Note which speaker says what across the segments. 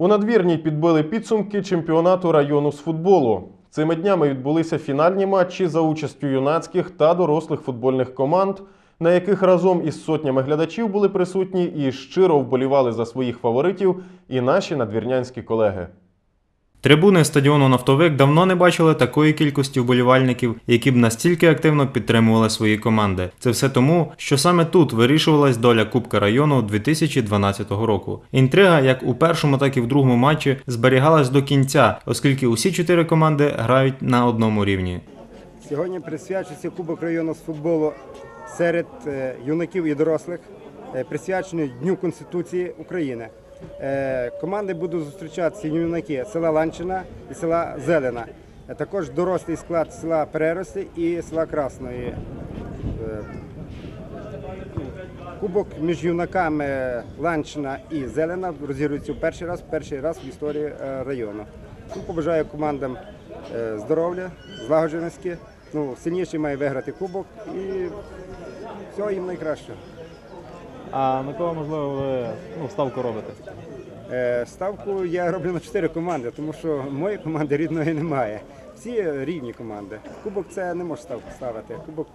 Speaker 1: У надвірній підбили підсумки чемпіонату району з футболу. Цими днями відбулися фінальні матчі за участю юнацьких та дорослих футбольних команд, на яких разом із сотнями глядачів були присутні і щиро вболівали за своїх фаворитів і наші надвірнянські колеги.
Speaker 2: Трибуни стадіону Нафтовик давно не бачили такої кількості вболівальників, які б настільки активно підтримували свої команди. Це все тому, що саме тут вирішувалась доля Кубка району 2012 року. Інтрига, як у першому, так і в другому матчі, зберігалась до кінця, оскільки усі чотири команди грають на одному рівні.
Speaker 3: Сьогодні присвячується Кубок району з футболу серед е, юнаків і дорослих, е, присвячений Дню Конституції України. Е, Команди будуть зустрічатися юнаки села Ланчина і села Зелена. Е, Також дорослий склад села Перерости і села Красної. Е, Кубок між юнаками Ланчина і Зелена розігрується в перший раз, перший раз в історії району. Ну, Побажаю командам здоров'я, злагодженості. Ну, сильніший має виграти кубок і всього їм найкращого.
Speaker 4: А на кого можливо ви ну, ставку робите?
Speaker 3: Е, Ставку я роблю на чотири команди, тому що моєї команди рідної немає. Всі рівні команди. Кубок це не може ставити. Кубок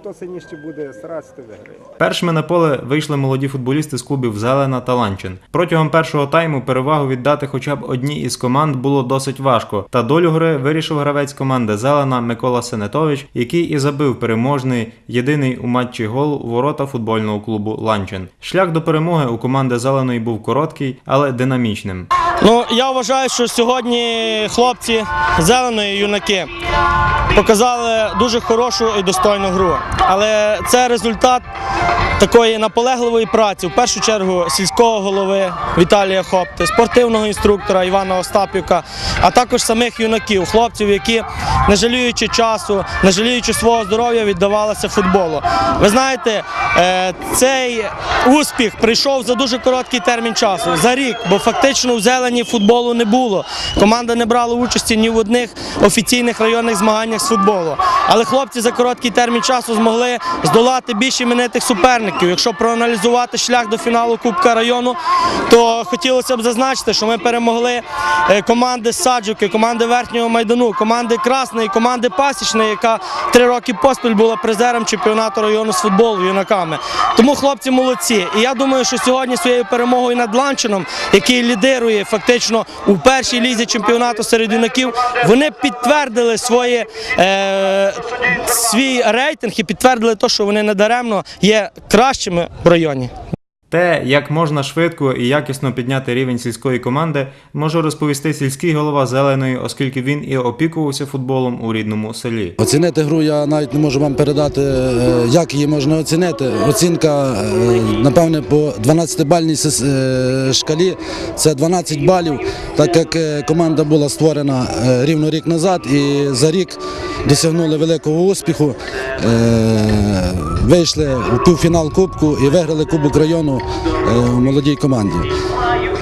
Speaker 3: хто сильніший буде старатися, то виграє.
Speaker 2: Першими на поле вийшли молоді футболісти з клубів Зелена та Ланчин. Протягом першого тайму перевагу віддати хоча б одній із команд було досить важко. Та долю гри вирішив гравець команди Зелена Микола Сенетович, який і забив переможний єдиний у матчі гол у ворота футбольного клубу Ланчин. Шлях до перемоги у команди Зеленої був короткий, але динамічним.
Speaker 5: Ну, я вважаю, що сьогодні хлопці зеленої юнаки показали дуже хорошу і достойну гру. Але це результат такої наполегливої праці, в першу чергу сільського голови Віталія Хопти, спортивного інструктора Івана Остапівка, а також самих юнаків, хлопців, які, не жаліючи часу, не жаліючи свого здоров'я, віддавалися футболу. Ви знаєте, е, цей успіх прийшов за дуже короткий термін часу, за рік, бо фактично в зелені футболу не було. Команда не брала участі ні в одних офіційних районних змаганнях з футболу. Але хлопці за короткий термін часу змогли здолати більш іменитих суперників. Якщо проаналізувати шлях до фіналу Кубка району, то хотілося б зазначити, що ми перемогли е, команди Саджуки, команди Верхнього Майдану, команди Красної, команди Пасічної, яка три роки поспіль була призером чемпіонату району з футболу юнаками. Тому хлопці молодці. І я думаю, що сьогодні своєю перемогою над Ланчином, який лідирує фактично у першій лізі чемпіонату серед юнаків, вони підтвердили своє, е, свій рейтинг і підтвердили те, що вони недаремно є кращими в районі.
Speaker 2: Те, як можна швидко і якісно підняти рівень сільської команди, може розповісти сільський голова зеленої, оскільки він і опікувався футболом у рідному селі.
Speaker 6: Оцінити гру я навіть не можу вам передати, е, як її можна оцінити. Оцінка, е, напевне, по 12-бальній е, шкалі це 12 балів, так як команда була створена рівно рік назад і за рік досягнули великого успіху. Вийшли у півфінал Кубку і виграли Кубок району е, у молодій команді.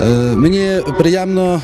Speaker 6: Е, Мені приємно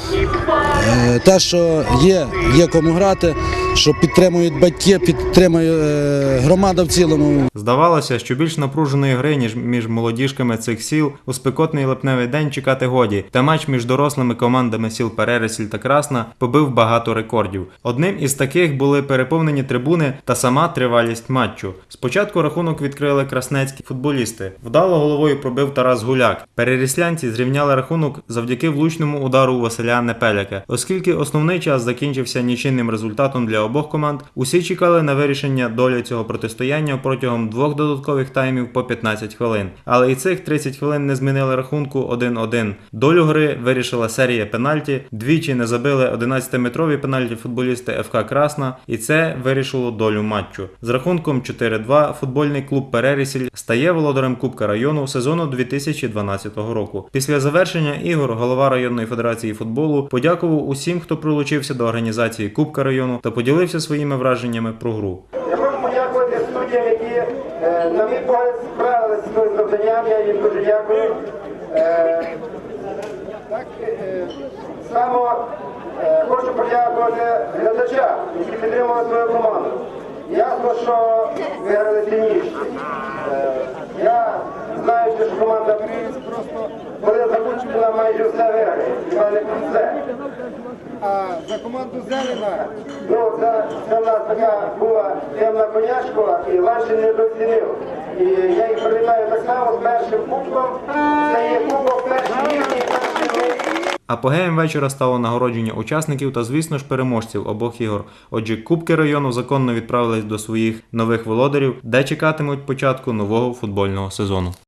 Speaker 6: е, те, що є, є кому грати, що підтримують батьки, підтримує е, громада в цілому.
Speaker 2: Здавалося, що більш напруженої гри, ніж між молодіжками цих сіл, у спекотний липневий день чекати годі, та матч між дорослими командами сіл Перересіль та Красна побив багато рекордів. Одним із таких були переповнені трибуни та сама тривалість матчу. Спочатку рахунок відкрили краснецькі футболісти. Вдало головою пробив Тарас Гуляк. Переріслянці зрівняли рахунок завдяки влучному удару Василя Непеляка. Оскільки основний час закінчився нічийним результатом для обох команд, усі чекали на вирішення долі цього протистояння протягом двох додаткових таймів по 15 хвилин. Але і цих 30 хвилин не змінили рахунку 1-1. Долю гри вирішила серія пенальті. Двічі не забили 11-метрові пенальті футболісти ФК Красна, і це вирішило долю матчу. З рахунком 4-2 футбольний клуб Перерісіль стає володарем Кубка району сезону 2012 року. Після завершення ігор голова районної федерації футболу подякував усім, хто прилучився до організації Кубка району та поділився своїми враженнями про гру.
Speaker 7: Я хочу подякувати студіям, які, е, на мій погляд, справилися зі своїм завданням. Я їм дуже дякую. Е, Так е, само хочу подякувати глядачам, які підтримували свою команду. Ясно, що виграли сильніші. Я знаю, що команда
Speaker 3: Просто коли захочуть, вона майже все виграє. І мене все.
Speaker 8: А за команду Зелена
Speaker 3: Ну, це, це в нас така була темна конячкова, і Ланчин не доцінив. І я їх приймаю так само з першим кубком. Це є кубок перший рівні, перший рівні.
Speaker 2: Апогеєм вечора стало нагородження учасників та, звісно ж, переможців обох ігор. Отже, кубки району законно відправились до своїх нових володарів, де чекатимуть початку нового футбольного сезону.